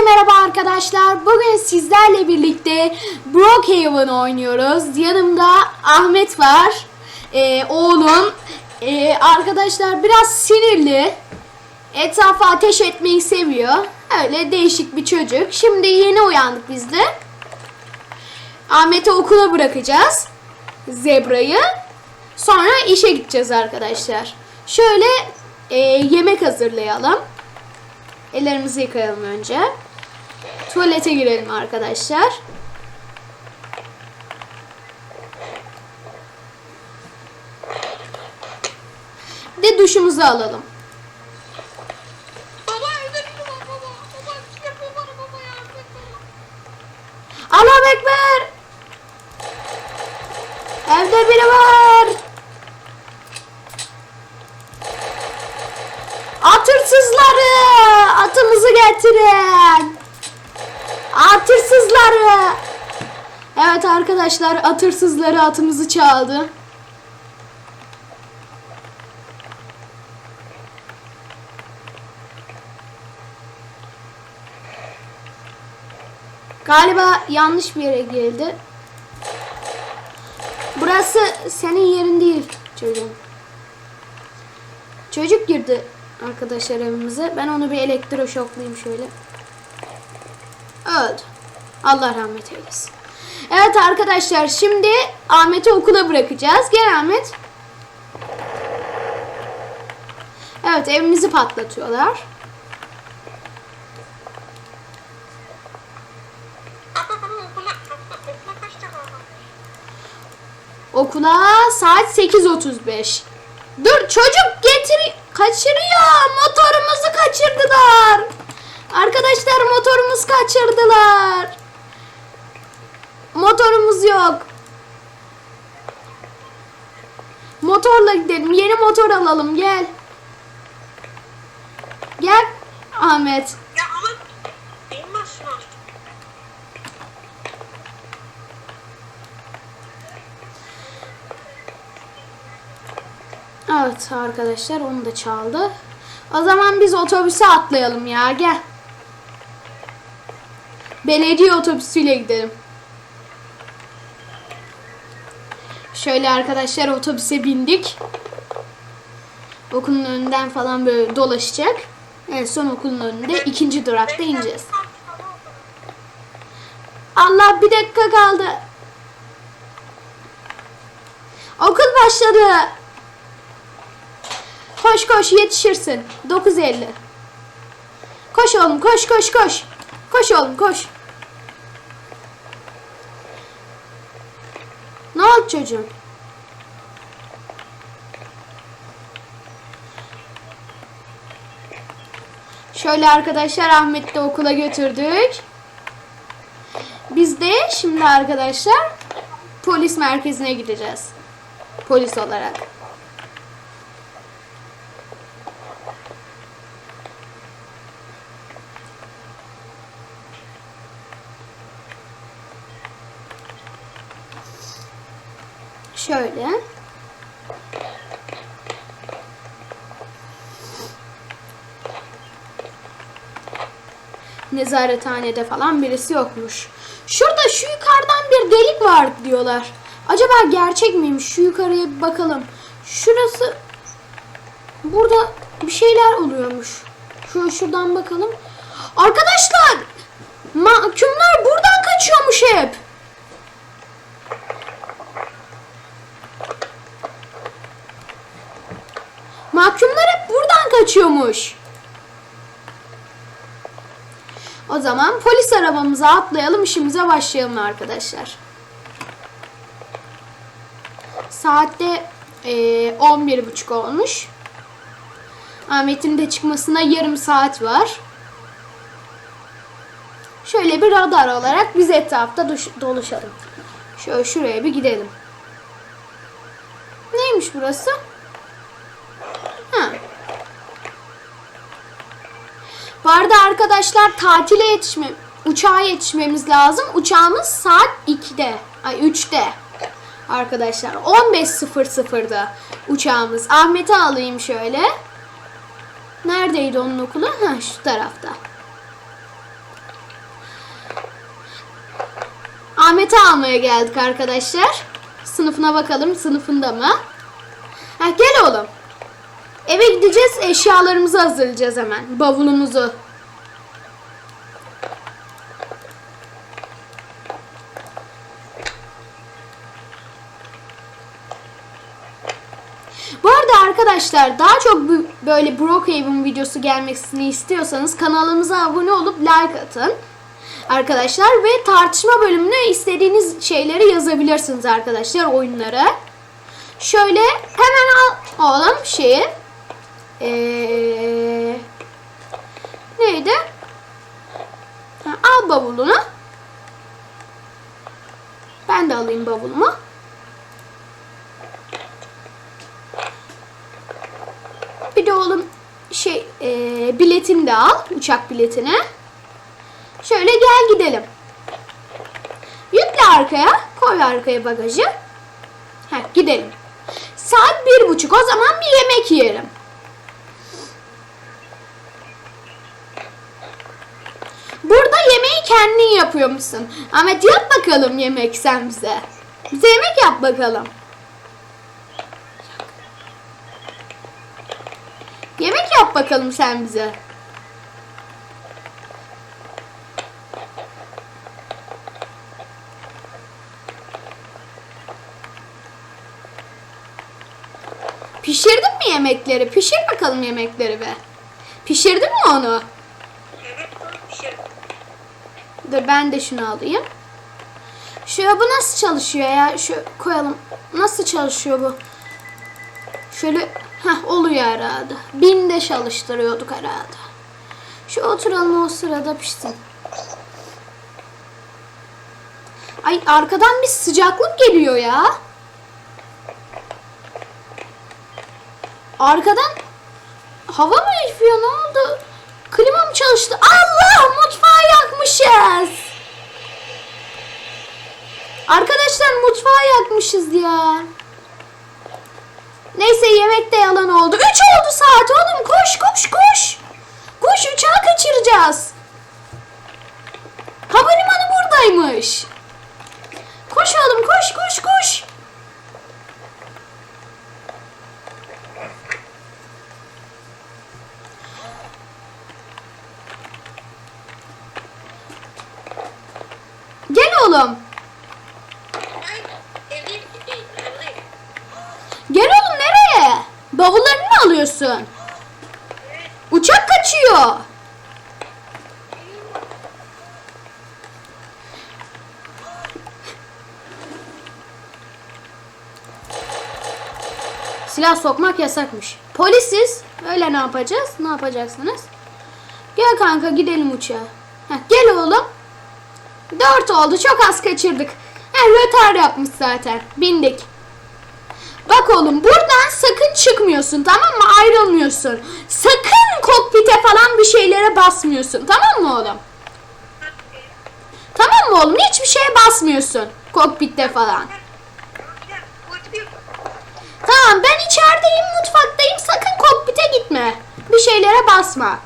Herkese merhaba arkadaşlar. Bugün sizlerle birlikte Brookhaven oynuyoruz. Yanımda Ahmet var. Ee, oğlum. Ee, arkadaşlar biraz sinirli. Etrafa ateş etmeyi seviyor. Öyle değişik bir çocuk. Şimdi yeni uyandık biz de. Ahmet'i okula bırakacağız. Zebra'yı. Sonra işe gideceğiz arkadaşlar. Şöyle e, yemek hazırlayalım. Ellerimizi yıkayalım önce. Tuvalete girelim arkadaşlar. De duşumuzu alalım. At hırsızları! Evet arkadaşlar at hırsızları atımızı çaldı. Galiba yanlış bir yere geldi. Burası senin yerin değil çocuğum. Çocuk girdi arkadaşlar evimize. Ben onu bir elektroşoklayayım şöyle. Öldü. Allah rahmet eylesin. Evet arkadaşlar şimdi Ahmet'i okula bırakacağız. Gel Ahmet. Evet evimizi patlatıyorlar. Okula saat 8.35. Dur çocuk getir kaçırıyor. Motorumuzu kaçırdılar. Arkadaşlar motorumuz kaçırdılar. Motorumuz yok. Motorla gidelim. Yeni motor alalım. Gel. Gel Ahmet. Ya ama nasıl var? Evet arkadaşlar onu da çaldı. O zaman biz otobüse atlayalım ya gel. Belediye otobüsüyle gidelim. Şöyle arkadaşlar otobüse bindik. Okulun önünden falan böyle dolaşacak. En son okulun önünde ikinci durakta ineceğiz. Allah bir dakika kaldı. Okul başladı. Koş koş yetişirsin. 9.50. Koş oğlum koş koş koş. Koş oğlum koş. Çocuğum? Şöyle arkadaşlar Ahmet'i okula götürdük. Biz de şimdi arkadaşlar polis merkezine gideceğiz. Polis olarak. Şöyle. Nezarethanede falan birisi yokmuş. Şurada şu yukarıdan bir delik var diyorlar. Acaba gerçek miymiş? Şu yukarıya bir bakalım. Şurası burada bir şeyler oluyormuş. Şu şuradan bakalım. Arkadaşlar, mahkumlar buradan kaçıyormuş hep. Mahkumlar hep buradan kaçıyormuş. O zaman polis arabamıza atlayalım işimize başlayalım arkadaşlar. Saatte e, 11.30 olmuş. Ahmet'in de çıkmasına yarım saat var. Şöyle bir radar olarak biz etrafta dolaşalım. Şöyle şuraya bir gidelim. Neymiş burası? Vardı arkadaşlar tatile yetişme, uçağa yetişmemiz lazım. Uçağımız saat 2'de, ay 3'te arkadaşlar. 15.00'da uçağımız. Ahmet'i alayım şöyle. Neredeydi onun okulu? Ha şu tarafta. Ahmet'i almaya geldik arkadaşlar. Sınıfına bakalım. Sınıfında mı? Ha, gel oğlum. Eve gideceğiz eşyalarımızı hazırlayacağız hemen. Bavulumuzu. Bu arada arkadaşlar daha çok böyle Brookhaven videosu gelmesini istiyorsanız kanalımıza abone olup like atın. Arkadaşlar ve tartışma bölümüne istediğiniz şeyleri yazabilirsiniz arkadaşlar oyunları. Şöyle hemen al oğlum şeyi. Ee, neydi? Ha, al bavulunu. Ben de alayım bavulumu. Bir de oğlum şey e, biletini de al. Uçak biletini. Şöyle gel gidelim. Yükle arkaya. Koy arkaya bagajı. Heh, gidelim. Saat bir buçuk. O zaman bir yemek yiyelim. Kendin yapıyor musun? Ahmet yap bakalım yemek sen bize. Bize yemek yap bakalım. Yemek yap bakalım sen bize. Pişirdin mi yemekleri? Pişir bakalım yemekleri be. Pişirdin mi onu? Evet dur pişir. Dur ben de şunu alayım. Şu bu nasıl çalışıyor ya? Şu koyalım. Nasıl çalışıyor bu? Şöyle heh oluyor herhalde. Binde çalıştırıyorduk herhalde. Şu oturalım o sırada pişsin. Ay arkadan bir sıcaklık geliyor ya. Arkadan hava mı esiyor ne oldu? Klima mı çalıştı? Allah mutfağı yakmışız. Arkadaşlar mutfağı yakmışız ya. Neyse yemek de yalan oldu. Üç oldu saat oğlum koş koş koş. Koş uçağı kaçıracağız. Havalimanı buradaymış. Silah sokmak yasakmış. Polisiz. Öyle ne yapacağız? Ne yapacaksınız? Gel kanka gidelim uçağa. Heh, gel oğlum. Dört oldu. Çok az kaçırdık. Heh, rötar yapmış zaten. Bindik. Bak oğlum buradan sakın çıkmıyorsun tamam mı? Ayrılmıyorsun. Sakın kokpite falan bir şeylere basmıyorsun. Tamam mı oğlum? Tamam mı oğlum? Hiçbir şeye basmıyorsun. Kokpitte falan. Tamam ben içerideyim mutfaktayım. Sakın kokpite gitme. Bir şeylere basma.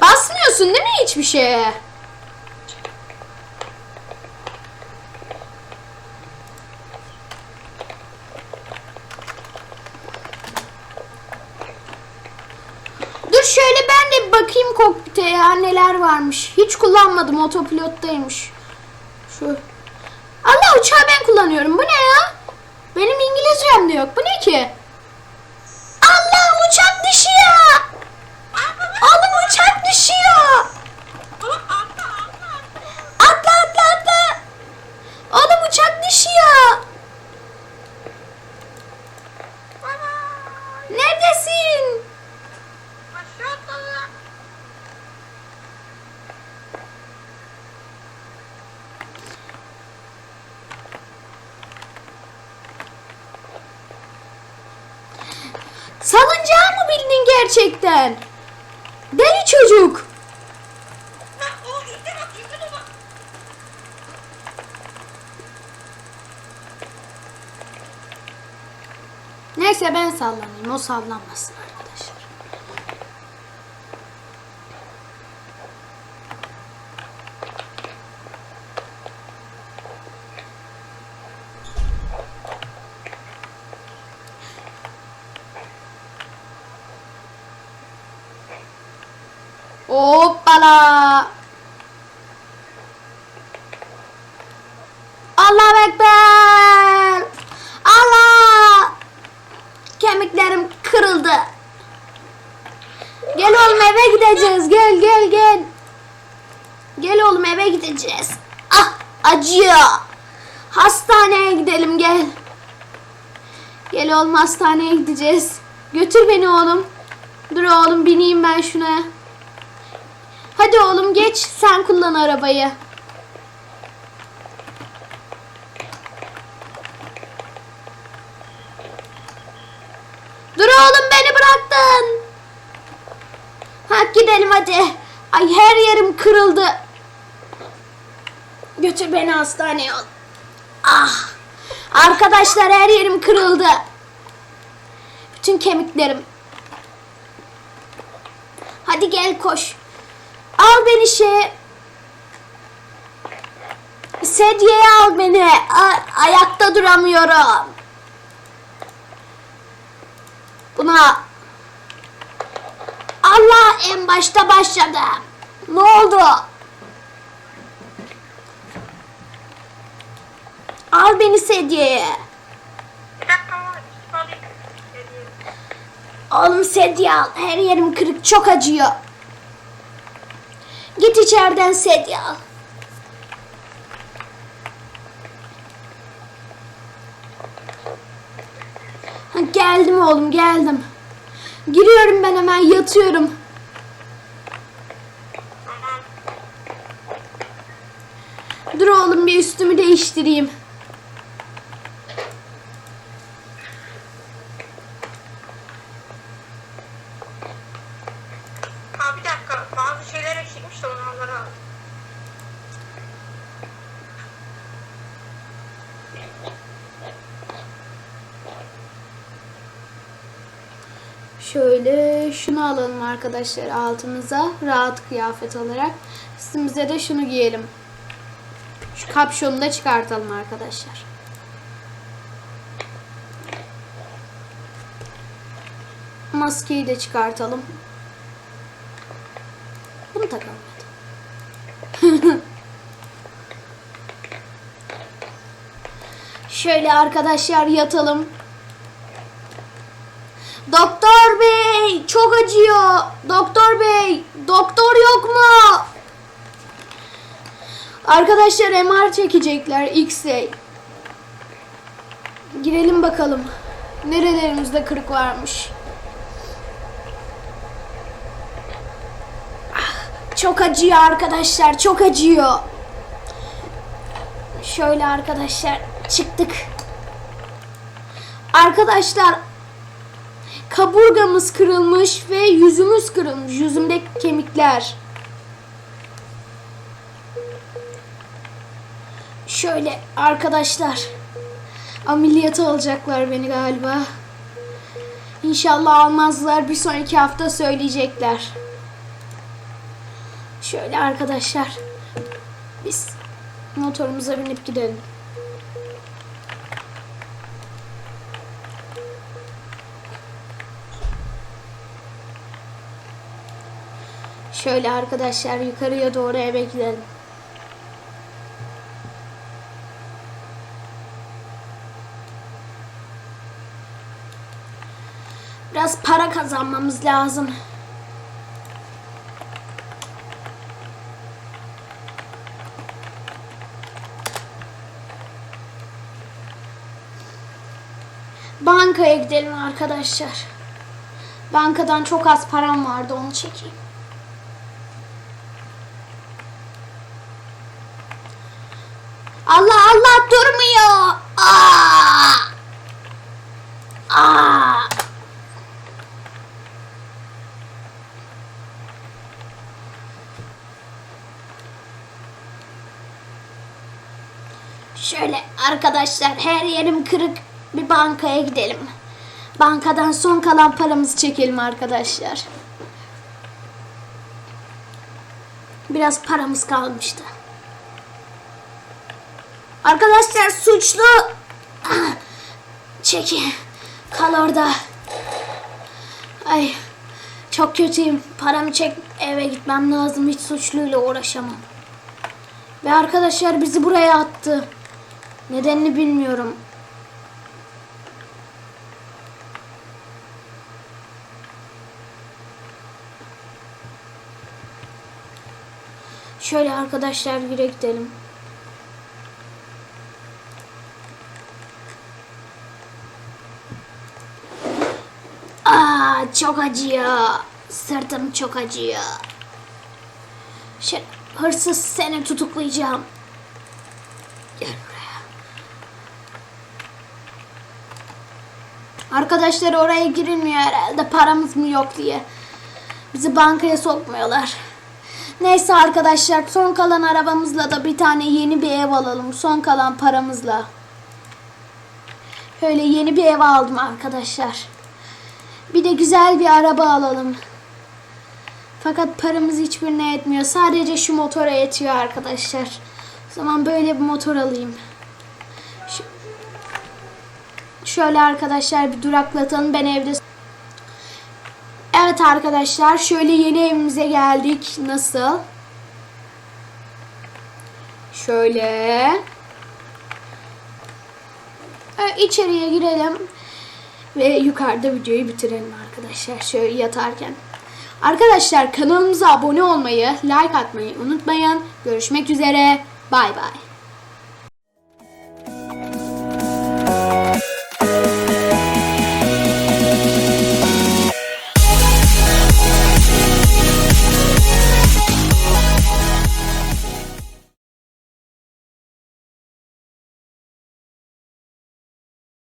Basmıyorsun değil mi hiçbir şeye? Dur şöyle ben de bakayım kokpite ya neler varmış. Hiç kullanmadım otopilottaymış. Şu. Allah uçağı ben kullanıyorum. Bu ne ya? Benim İngilizcem de yok. Bu ne ki? Allah uçak düşüyor. Salıncağı mı bildin gerçekten? Deli çocuk. Neyse ben sallanayım o sallanmasın. Hoppala. Allah Ekber. Allah. Kemiklerim kırıldı. Gel oğlum eve gideceğiz. Gel gel gel. Gel oğlum eve gideceğiz. Ah acıyor. Hastaneye gidelim gel. Gel oğlum hastaneye gideceğiz. Götür beni oğlum. Dur oğlum bineyim ben şuna. Hadi oğlum geç sen kullan arabayı. Dur oğlum beni bıraktın. Ha gidelim hadi. Ay her yerim kırıldı. Götür beni hastaneye. Ah. Arkadaşlar her yerim kırıldı. Bütün kemiklerim. Hadi gel koş. Al beni şey. Sedyeye al beni. A- ayakta duramıyorum. Buna Allah en başta başladı. Ne oldu? Al beni sedyeye. Oğlum sedye al. Her yerim kırık çok acıyor. Git içeriden sedye al. Ha, geldim oğlum geldim. Giriyorum ben hemen yatıyorum. Dur oğlum bir üstümü değiştireyim. Ha bir dakika. Bazı şeyler eksikmiş de onları al. Şöyle şunu alalım arkadaşlar altımıza rahat kıyafet olarak. Üstümüze de şunu giyelim. Şu kapşonu da çıkartalım arkadaşlar. Maskeyi de çıkartalım. Bunu takalım. Şöyle arkadaşlar yatalım. Doktor bey çok acıyor. Doktor bey doktor yok mu? Arkadaşlar MR çekecekler X-ray. Girelim bakalım. Nerelerimizde kırık varmış. Ah, Çok acıyor arkadaşlar çok acıyor. Şöyle arkadaşlar çıktık. Arkadaşlar kaburgamız kırılmış ve yüzümüz kırılmış. Yüzümdeki kemikler. Şöyle arkadaşlar ameliyata alacaklar beni galiba. İnşallah almazlar. Bir sonraki hafta söyleyecekler. Şöyle arkadaşlar biz motorumuza binip gidelim. Şöyle arkadaşlar yukarıya doğru eve gidelim. Biraz para kazanmamız lazım. Bankaya gidelim arkadaşlar. Bankadan çok az param vardı onu çekeyim. Allah Allah durmuyor. Aa! Aa! Şöyle arkadaşlar her yerim kırık bir bankaya gidelim. bankadan son kalan paramızı çekelim arkadaşlar. Biraz paramız kalmıştı. Arkadaşlar suçlu çekin. Kal orada. Ay çok kötüyüm. Paramı çek eve gitmem lazım. Hiç suçluyla uğraşamam. Ve arkadaşlar bizi buraya attı. Nedenini bilmiyorum. Şöyle arkadaşlar güre gidelim. Aa çok acıyor. Sırtım çok acıyor. Şey, hırsız seni tutuklayacağım. Gel buraya. Arkadaşlar oraya girilmiyor herhalde paramız mı yok diye. Bizi bankaya sokmuyorlar. Neyse arkadaşlar son kalan arabamızla da bir tane yeni bir ev alalım. Son kalan paramızla. Şöyle yeni bir ev aldım arkadaşlar. Bir de güzel bir araba alalım. Fakat paramız hiçbirine yetmiyor. Sadece şu motora yetiyor arkadaşlar. O zaman böyle bir motor alayım. Şöyle arkadaşlar bir duraklatalım. Ben evde... Evet arkadaşlar şöyle yeni evimize geldik. Nasıl? Şöyle. Evet, içeriye girelim. Ve yukarıda videoyu bitirelim arkadaşlar. Şöyle yatarken. Arkadaşlar kanalımıza abone olmayı, like atmayı unutmayın. Görüşmek üzere. Bay bay.